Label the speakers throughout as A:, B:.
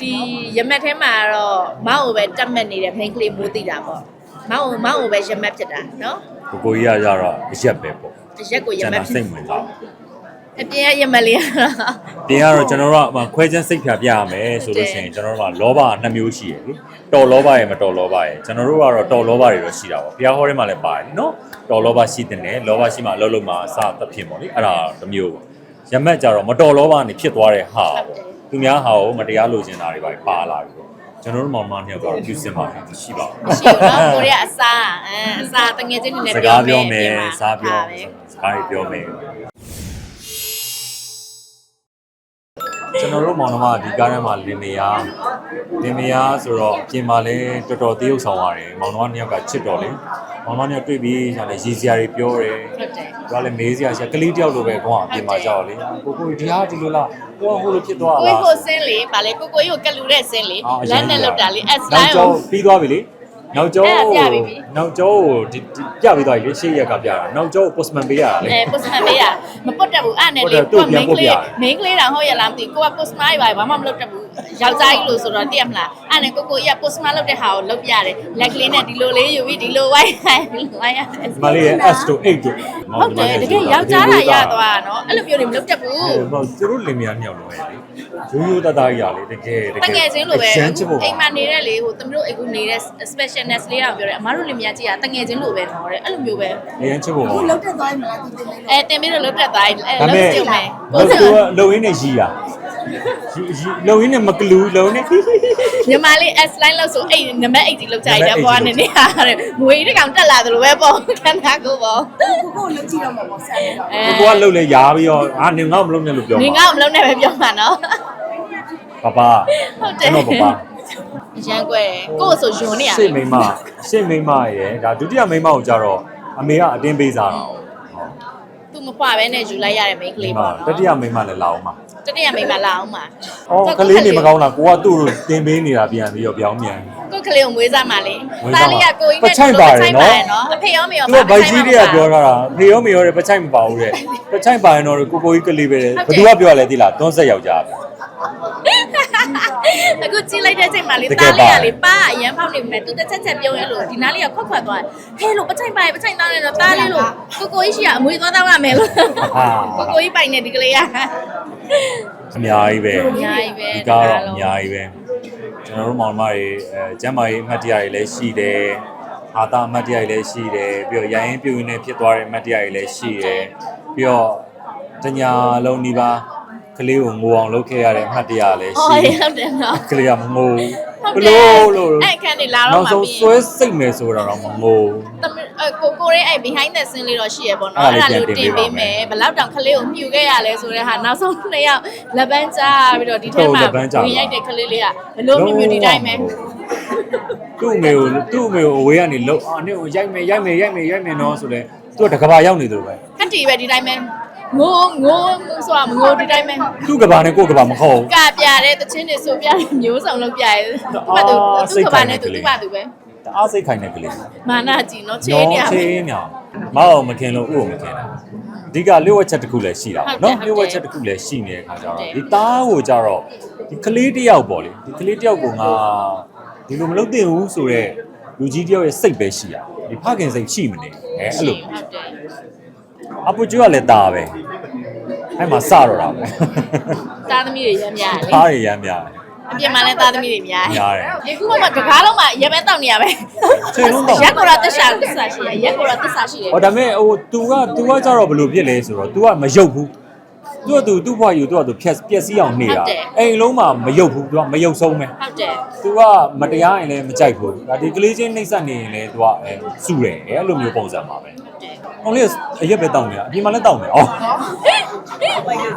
A: ဒီရမက်ထဲမှာကတော့မောင်ကိုပဲတတ်မှတ်နေတဲ့ main ကလေးမိုးသိတာပေါ့မောင်ကိုမောင်ကိုပဲရမက်ဖြစ်တာနော်
B: ကိုကိုကြီးကကြတော့အရက်ပဲပေါ့
A: အရက်ကိုရ
B: ကျန်
A: မက်
B: တာ
A: ဖြ
B: စိ
A: စ်
B: တ်ဝင်စား
A: အပြင်ကရမက်လေးကတော့
B: တင်ကတော့ကျွန်တော်တို့ကခွဲချမ်းစိတ်ဖြာပြရမယ်ဆိုလို့ရှိရင်ကျွန်တော်တို့ကလောဘနှစ်မျိုးရှိရယ်လေတော်လောဘရယ်မတော်လောဘရယ်ကျွန်တော်တို့ကတော့တော်လောဘတွေတော့ရှိတာပေါ့ဘုရားဟောထဲမှာလည်းပါတယ်နော်တော်လောဘရှိတဲ့နဲ့လောဘရှိမှအလုံးလုံးမှာအစသဖြင့်ပေါ့လေအဲ့ဒါတစ်မျိုးပေါ့ရမက်ကြတော့မတော်လောဘနေဖြစ်သွားတဲ့ဟာပေါ့ သူများဟာကိုမတရားလိုချင်တာတွေပါပါလာပြီပေါ့ကျွန်တော်တို့မောင်မောင်နှစ်ယောက်ကတော့ပြုစင်ပါရှိပါဘူး
A: ရှိဘူးနော်ကိုရီးယားအစားအဲအစားတငယ်ချင်းတွေနဲ့
B: စ
A: ပြော
B: ကား
A: မယ်
B: ပြောမယ်
A: အပြင်မှာ
B: စားပြော
A: ဒါပဲ
B: စကားတွေပြောမယ် ကျွန်တော်တို့မောင်နှမဒီကားထဲမှာလင်မယားလင်မယားဆိုတော့ပြင်မာလဲတော်တော်တရုပ်ဆောင်ရတယ်မောင်နှမနှစ်ယောက်ကချစ်တော်လေမောင်နှမနှစ်ယောက်တွေ့ပြီးရှာလဲရည်စရာတွေပြောတယ်
A: ဟုတ်တယ်
B: သူကလည်းမေးစရာရှာကလေးတယောက်လိုပဲကွာပြင်မာကြောက်လေကိုကိုဒီဟာဒီလိုလားကိုကဟိုလိုဖြစ်သွား
A: ကို
B: လား
A: ကိုစင်းလေဗာလေကိုကိုကြီးကိုကလူတဲ့စင်းလေ
B: အော်အ
A: လ
B: ရင်
A: မ်းနဲ့လောက်တာလေ S
B: နောက်
A: line
B: ကျော
A: ကို
B: င်းပြီးသွားပြီလေ နောက်ကျောင်း
A: အဲ့ဒါပြပြီပြီ
B: နောက်ကျောင်းကိုဒီဒီပြပြီးသွားပြီလေရှေ့ရက်ကပြတာနောက်ကျောင်းကို postman ပေးရတာလေ
A: အဲ post မှန်ပေးရမပုတ်တက်ဘူးအဲ့နဲ့
B: ဟုတ်
A: လေ
B: တယ်
A: ကိုက
B: ပြန်
A: main
B: ပုတ်
A: က
B: ပြ
A: လေး
B: ရတယ်
A: main ကလေးတောင်ဟုတ်ရလားမသိဘူးကိုက post မှန်ပါဘာမှမလုပ်တတ်ဘူး ယောက်ျားကြီးလို့ဆိုတော့တည့်ရမလားအဲ့နဲ့ကိုကိုကြီးက post မှန်လုပ်တဲ့ဟာကိုလုပ်ပြတယ်လက်ကလေးနဲ့ဒီလိုလေးယူပြီးဒီလိုဝိုင်းဒီလိုဝိုင်းရတယ်
B: ဒီမလေးရဲ့ S တို့ 8တို့
A: ဟုတ်တယ်တကယ်ယောက်ျားလာရသွားတာနော်အဲ့လိုမျိုးတွေမလုပ်တတ်ဘူး
B: ဟုတ်သူတို့လင်မယားနှစ်ယောက်လုံးရဲ့လေရိုးရိုးသားသားကြီးရလေတကယ်တကယ်
A: တငယ်ချင်းလိုပဲ
B: ရှမ်းချစ်ဖို့
A: အိမ်မှာနေတဲ့လေဟိုသမီးတို့အိမ်ကူနေတဲ့ specialness လေးတောင်ပြောတယ်အမားတို့လင်မယားကြီးကတငယ်ချင်းလိုပဲနော်တဲ့အဲ့လိုမျိုးပဲ
B: လျန်းချစ်ဖို့
C: အခုလောက်တက်သွားပြီမလားသူတင်လေးလို့
A: အဲတင်ပြီးတော့လုတ်တက်သွားပြီအဲ
B: ဒါပေ
A: လု
B: မဲ့
A: တ်ကြုံမယ်
B: ဘယ်သူကလုံရင်းနဲ့ရီးတာရီး လုံရင်းနဲ့မကလူလုံနဲ့
A: ညီမလေး S line လို့ဆိုအဲ့နံပါတ်8ကြီးလုတ်ကြရ
B: နံ
A: တဲ့
B: ပါတ်
A: ဘွားနေနေရတယ်ငွေတစ်ကောင်တက်လာတယ်လို့ပဲပေါ့ခန္ဓာကိုယ်ပေါ့
C: ကိုကိုလောက်ကြည့်တော့မှာပေါ့ဆန်တော့
A: အဲ
B: ကိုကလှုပ်လဲရားပြီးတော့အာနေငေါ့မလုံးနဲ့လို့ပြော
A: နေ
B: မှာ
A: ငါ့ကိုမလုံးနဲ့ပဲပြောမှာနော်
B: ပပ
A: ဟုတ်တယ်
B: ကျွန်တော်ပပ
A: ရန်ကွယ်ကိုယ့်ဆိုယွန်နေရ
B: ရှေ့မိန်းမရှေ့မိန်းမရဲ့ဒါဒုတိယမိန်းမကိုကြတော့အမေကအတင်းပေးစားတာဟုတ်
A: သူမဖွာပဲနဲ့ယူလိုက်ရတဲ့ main ကလေးပေါ့နော်
B: တတိယမိန်းမလည်းလာအောင်ပါ
A: တတိယမိန်းမလာအောင်ပါ
B: အော်ကလေးနေမကောင်းလားကိုကသူ့ကိုတင်ပေးနေတာပြန်ပြီးတော့ပြောင်းပြန်
A: ကိုယ့်ကလေးကိုမွေးစားမှလေ
B: မွေးစား
A: သား
B: မှာ
A: လေးကကိုကြီး
B: ပ
A: နဲ့
B: ချိုက်ပါတယ်နော်
A: နော်အဖေရောမေရော
B: သူကဘိုက်ကြီးတွေကပြောထားတာဖေရောမေရောတွေပချိုက်မပါဘူးတဲ့ပချိုက်ပါရင်တော့ကိုကိုကြီးကလေးပဲတဲ့ဘယ်သူကပြောရလဲသိလားသွန်းဆက်ယောက်ျားပဲ
A: အခုကြည့်လိုက်တဲ့အချိန်မှာလေ
B: တကယ်
A: သား
B: ပါ
A: လေးကလေပါအရန်ဖောက်နေမယ်သူတစ်ချက်ချက်ပြုံးရဲလို့ဒီနားလေးကခွက်ခွက်သွားဟဲလို့ပချိုက်ပါရဲ့ပချိုက်သားနေတော့သားလေးလို့ကိုကိုကြီးရှိကအမွေသွားတော့ရမယ်လို့ကိုကိုကြီးပိုင်နေဒီကလေးက
B: အများကြီးပဲ
A: အများကြီးပဲ
B: ဒီကားတော့အများကြီးပဲကျွန်တော်တို့မောင်နှမတွေအဲကျမ်းမာရေးအမှတ်တရတွေလည်းရှိတယ်အာသာအမှတ်တရတွေလည်းရှိတယ်ပြီးတော့ရိုင်းရင်ပြုတ်ရင်းနဲ့ဖြစ်သွားတဲ့အမှတ်တရတွေလည်းရှိတယ်ပြီးတော့တညာလုံးဒီပါ ကလေးကိုငိုအောင်လုပ်ခဲ့ရတဲ့အမှတ်တရလည်း
A: ဟော
B: ရှိ
A: ရ
B: တယ်
A: ဟုတ်တယ်နော်
B: ကလေးကမငို
A: ဟုတ်
B: ဘ
A: တယ်
B: လို့လို့
A: အဲ့အခန်းနေလာ
B: နော
A: တော့
B: က်
A: မှ
B: ဆုံး
A: ပြီး
B: ဆွဲစိတ်မယ်ဆိုတာတော့မငို
A: သမီးအကိုကိုရဲ့အဲ့ behind the scene လေးတော့ရှိရပေါ့နော်
B: အဲ့
A: အဲ့
B: ဒါ
A: ဒါ
B: လေး
A: လေး
B: တင်
A: တင်
B: ပေး
A: ပေး
B: ပါမယ်
A: မယ်ဘယ်လောက်တောင်ခလေးကိုမြူခဲ့ရလဲဆိုတဲ့ဟာနောက်ဆုံးနှစ်ယောက်လက်ပန်းချပြီးတော့ဒီထဲမှာ
B: ဟုတ်လက်ပန်းချပါ
A: ဝင်ရိုက်တဲ့ခလေးလေးကဘလို့မြူမြူဒီတိုင်းပဲ
B: သူ့အမေကိုသူ့အမေကိုအဝေးကနေလှုပ်အာနေကိုရိုက်မယ်ရိုက်မယ်ရိုက်မယ်ရိုက်မယ်နော်ဆိုလဲသူကတကဘာရောက်နေတယ်လို့ပဲ
A: ခက်တီပဲဒီတိုင်းပဲ ငိုငိုဆိုတာမငိုဒီတိုင်းပဲ
B: သူ့ကဘာနဲ့ကိုယ့်ကဘာမခေါ်ဘူး
A: ကပြတဲ့တချင်းတွေဆိုပြတဲ့မျိုးစုံလုပ်ပြရဲသူကသူ
B: အာစိ
A: သူ
B: တ်
A: က
B: ခို
A: ဘာ
B: င်တဲ့
A: နဲ့သူ
B: ကလေး
A: သူကသူပဲ
B: တအားစိတ်ခိုင်တဲ့ကလေး
A: မာနာကြီးနော်ချေး
B: နော်
A: နေရ
B: ချေးမြောင်မအောင်မခင်လို့ဥ့ကိုမခင်တာအဓိကလျှို့ဝှက်ချက်တစ်ခုလည်းရှိတာပေါ့နော်လျှို့ဝှက်ချက်တစ်ခုလည်းရှိနေတဲ့ခါကျတော့ဒီသားကိုကြတော့ဒီကလေးတစ်ယောက်ပေါ့လေဒီကလေးတစ်ယောက်ကိုငါဒီလိုမလုပ်သင့်ဘူးဆိုတော့လူကြီးတစ်ယောက်ရဲ့စိတ်ပဲရှိရဒီဖခင်စိတ်ရှိမနေအဲအဲ့လို
A: ဟုတ်တယ်
B: အပူကျွကလည်းသားပဲအဲ့မှာစတော့တာပဲ
A: သားသမီးတွေရမ်းများတယ်လေ
B: သားတွေရမ်းများတယ်
A: အပြင်မှာလည်းသားသမီးတွေများ
B: များတယ်
A: ဒီခုမှတကားလုံးမှာရက်ပဲတောက်နေရပဲ
B: ချိန်လုံးတောက်
A: ရက်ကောရသစ္စာသစ္စာရှိတယ်ရက်ကောရသစ္စာရှိတယ်
B: ဟောဒါပေမဲ့ဟို तू က तू ကကြတော့ဘယ်လိုဖြစ်လဲဆိုတော့ तू ကမယုတ်ဘူး तू က तू သူ့ဘွားယူ तू က तू ဖြက်ပျက်စီးအောင်နေတာအိမ်လုံးမှာမယုတ်ဘူး तू ကမယုတ်ဆုံးပဲ
A: ဟုတ်တယ်
B: तू ကမတရားရင်လည်းမကြိုက်ဘူးဒါဒီကလေးချင်းနှိမ့်ဆက်နေရင်လည်း तू ကအဲစုတယ်အဲ့လိုမျိုးပုံစံပါပဲ
A: ဟုတ်တယ် ။ ယ်
B: အောင်လေးအရက်ပဲတောက်နေတာအပြင်မှာလည်းတောက်နေ။အော်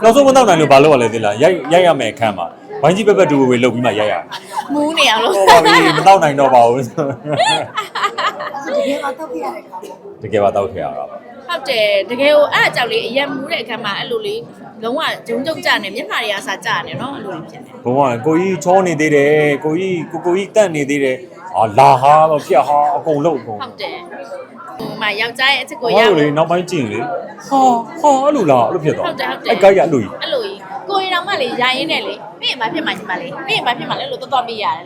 B: နောက်ဆုံးမတောက်နိုင်လို့ဘာလို့ရလဲသိလား။ရိုက်ရိုက်ရမယ်အခန်းမှာဝိုင်းကြီးပက်ပက်တူဝေလှုပ်ပြီးမှရိုက်ရ။
A: မူးနေအောင်လို့
B: ဟောပါပြီမတောက်နိုင်တော့ပါဘူး
C: တကယ်မှတော့ပြရတဲ့ခါပေါ့။
B: တကယ်ပါတောက်ခဲ့ရတာပါ
A: ဟုတ်တယ်တကယ်ကိုအဲ့အကြောက်လေးအရက်မူးတဲ့အခါမှာအဲ့လိုလေးလုံးဝဂျုံကြုံကြနေမျက်နှာတွေအစားကြနေနော်အဲ့လိုလေးဖြစ်နေ။
B: ဘုံကကိုကြီးချောနေသေးတယ်ကိုကြီးကိုကိုကြီးတန့်နေသေးတယ်။အာလာဟာတော့ပြက်ဟာအကုန်လုံးအကုန်
A: ဟုတ်တယ်ဟို မှာယောက်ျားရဲ့အချစ်ကို။ရ
B: ဟော
A: အောင်
B: လေနောက်ပိုင်းကြည့်ရင်လေဟာဟာအဲ့လိုလားအဲ့လိုဖြစ်သွား
A: ဟုတ်တယ်ဟုတ်တယ်
B: အဲ့ကိုက်ရအဲ့လိုကြီး
A: အဲ့လိုကြီးကိုရင်တော့မှလေရိုင်းရင်းနဲ့လေမင်းဘာဖြစ်မှညီမလေးမင်းဘာဖြစ်မှလဲလို့တော်တော်ပြရတယ်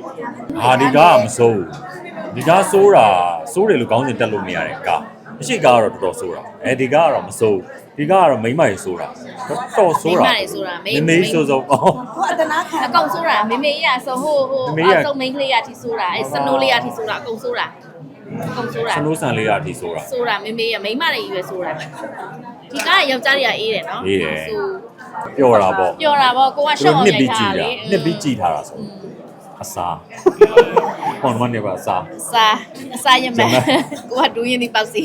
B: ဟာဒီကားကမစိုးဘူးဒီကားစိုးတာစိုးတယ်လို့ကောင်းစဉ်တက်လို့မရတဲ့ကားမရှိကားကတော့တော်တော်စိုးတာအဲဒီကားကတော့မစိုးဘူးဒီကားကတော့မိမ့်မကြီးစိုးတာတော်စိုးတာ
A: မိန်းမတွေဆိုတာမိန်း
B: မေးစိုးစိုးအော်
C: ကိုအတနာခံ
A: အကောင်ဆိုတာမေမေကြီးอ่ะဆိုဟိုဟို
B: မေမေကြီး
A: အ
B: က
A: ဆုံးမိန်းကလေးရထိဆိုတာအဲစနိုးလေးရထိဆိုတာအကုန်ဆိုတာ အကုန်ဆိုတာ
B: စနိုးဆန်လေးရာအထိစိုးတာ
A: ဆိုတာမေမေရမိန်းမတွေကြီးပဲဆိုတာဒီကားကယောက်ျားတွေကအေးတယ်နော်
B: အေးတယ်
A: ဆို
B: ပျော်တာပေါ့
A: ပြောတာပေါ့ကိုကရှော့အောင်
B: နှစ်
A: ရို
B: ပြီး
A: က်
B: ကြ
A: ထား
B: ည့်
A: တာ
B: တာ
A: လေ
B: နှစ်ပြီးကြည့်ထားတာဆိုအစားဟောမနေပါအစား
A: စာအစာရမ
B: ရမ
A: ကိုကဒူးရင်ဒီပေါက်စီ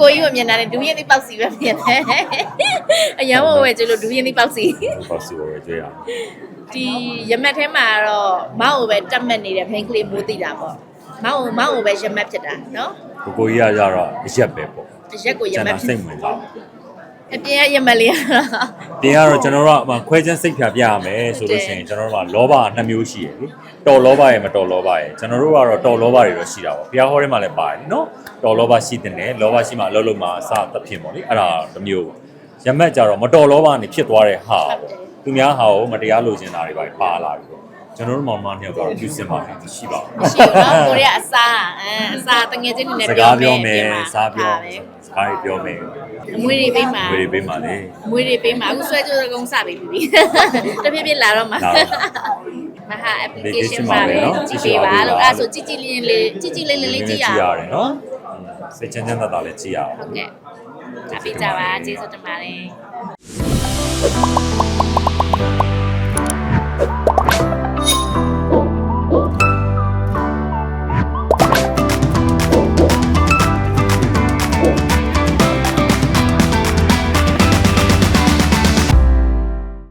A: ကိုကြီးကမြင်တာနဲ့ဒူးရင်ဒီပေါက်စီပဲမြင်တယ်အရန်ဝဝဲကျလို့ဒူးရင်ဒီပေါက်စီ
B: ပေါ့စီဝယ်ကြွေးရအောင်
A: ဒီရမက်ထဲမှာတော့မောက်ကိုပဲတက်မှတ်နေတဲ့ဖိန်းကလေးမိုးသိတာပေါ့ မောက်ကိုမောက်ကိုပဲရမက်ဖြစ်တာနော်
B: ကိုကိုကြီးကကြတော့အရက်ပဲပေါ့
A: အရက်ကိုရ
B: ကျန်
A: မက်
B: တာ
A: ဖြ
B: စိ
A: စ်
B: တ်ဝင်စား
A: အပြင်ကရမက်လေးကတော့
B: တင်ကတော့ကျွန်တော်တို့ကခွဲချမ်းစိတ်ဖြာပြရမယ်ဆိုလို့ရှိရင်ကျွန်တော်တို့ကလောဘနှစ်မျိုးရှိရယ်လေတော်လောဘရယ်မတော်လောဘရယ်ကျွန်တော်တို့ကတော့တော်လောဘတွေတော့ရှိတာပေါ့ဘုရားဟောထဲမှာလည်းပါတယ်နော်တော်လောဘရှိတဲ့နဲ့လောဘရှိမှအလုံးလုံးမှာအစသဖြင့်ပေါ့လေအဲ့ဒါတစ်မျိုးရမက်ကြတော့မတော်လောဘနေဖြစ်သွားတဲ့ဟာပေါ့သူများဟာကိုမတရားလိုချင်တာတွေပါပါလာပြီပေါ့ ကျွန်တော်တို့မောင်မနှစ်ယောက်ကတော့ပြုစင်ပါမယ်ရှိပါဘူး
A: ရှိဘူးနော်ကိုရီးယားအစားအဲအစားတငယ်ချင်းတွေနဲ့
B: စ
A: ပြော
B: ကားပြော
A: မယ်
B: မယ်စားပြော
A: ပဲ
B: စကားတွေပြောမယ်
A: အမွေတွေပေးမှာ
B: ဝေးပေးပါလေ
A: အမွေတွေပေးမှာအခုဆွဲကြိုးကုန်းစပြီပြီတဖြည်းဖြည်းလာတော့မှာ
B: လာတော့
A: မဟာ
B: Application
A: application
B: ပါ
A: ပါ
B: ပဲ
A: ပဲ
B: နော်
A: ကြည့်ပေးပါလို့အဲ့ဒါဆိုကြည်ကြည်လေးလေးကြည်ကြည်လေးလေးလေးကြည့်ရအောင်
B: တယ်နော်စိတ်ချမ်းချမ်းသာသာလေးကြည့်ရအောင်
A: ဟုတ်ကဲ့အပိကြပါကျေးဇူးတင်ပါတယ်